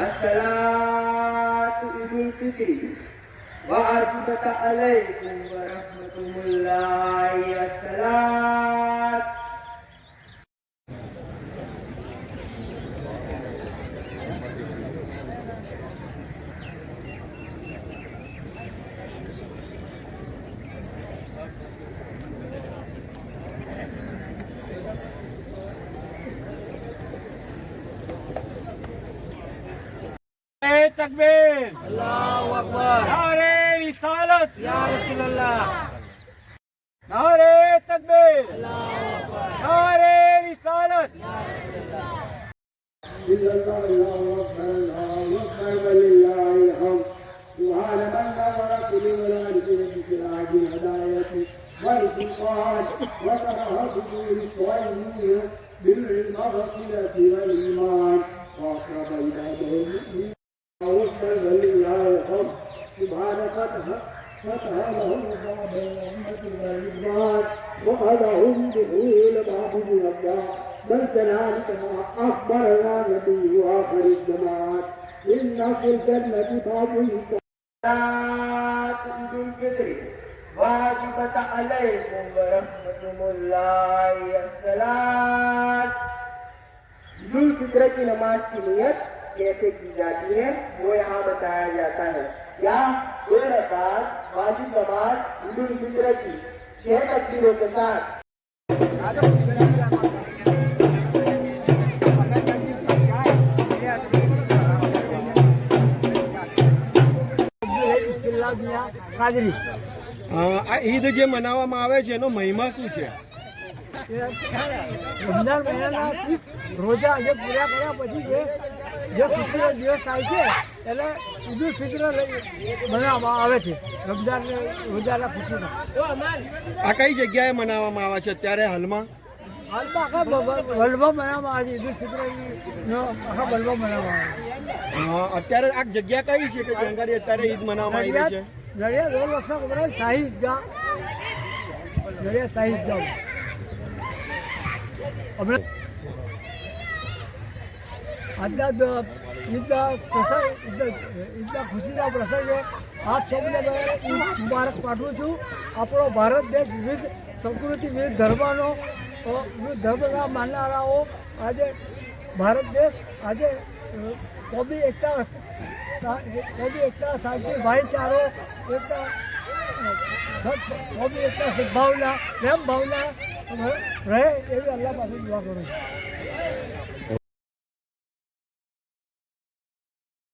الصلاة عيد الفطر واجبت عليكم ورحمة الله تكبير الله أكبر. نعرة رسالة. يا رسول الله. نعرة تكبير. الله أكبر. نعرة رسالة. يا رسول الله الله الله أكبر. والإيمان. الحمد سبحان فتح فتح لهم باب الرحمة والرضوان وهداهم دخول باب الأبدان بل كذلك ما أخبرنا نبي آخر الزمان إن في الجنة باب صلاة عيد الفطر واجبت عليكم ورحمة الله السلام ईद फित्र की नमाज की नियत कैसे की जाती है वो यहाँ बताया जाता है या दो रकात वाजिब नमाज ईद उल फित्र की छह तकबीरों के साथ કાદરી આ ઈદ જે મનાવવામાં આવે છે એનો મહિમા શું છે રમજાન મહિનાના ત્રીસ રોજા જે પૂરા કર્યા પછી જે જે ખુશીનો દિવસ થાય છે એટલે ઈદ ઉલ ફિત્ર મનાવવામાં આવે છે રમજાન રોજાના ખુશીનો. આ કઈ જગ્યાએ મનાવવામાં આવે છે? અત્યારે હાલમાં? હાલમાં આખા વર્લ્ડમાં મનાવવામાં આવે છે ઈદ ઉલ ફિત્રનો આખા વર્લ્ડમાં મનાવવામાં આવે અત્યારે આ જગ્યા કઈ છે કે જંગારી અત્યારે ઈદ મનાવવામાં આવી છે? નડિયાદ રોડ ખબર શાહી ઈદગાહ નડિયાદ શાહી ઈદગાહ હમણાં આજના પ્રસંગ ઈદના ખુશીના પ્રસંગે આપ સૌને ઈદ મુબારક પાઠવું છું. આપણો ભારત દેશ વિવિધ સંસ્કૃતિ, વિવિધ ધર્મનો વિવિધ ધર્મના માનનારાઓ આજે ભારત દેશ આજે કોબી એકતા કોમી એકતા શાંતિ ભાઈચારો, એકતા કોબી એકતા સદભાવના, પ્રેમ ભાવના રહે એવી અલ્લાહ પાસે દુઆ કરું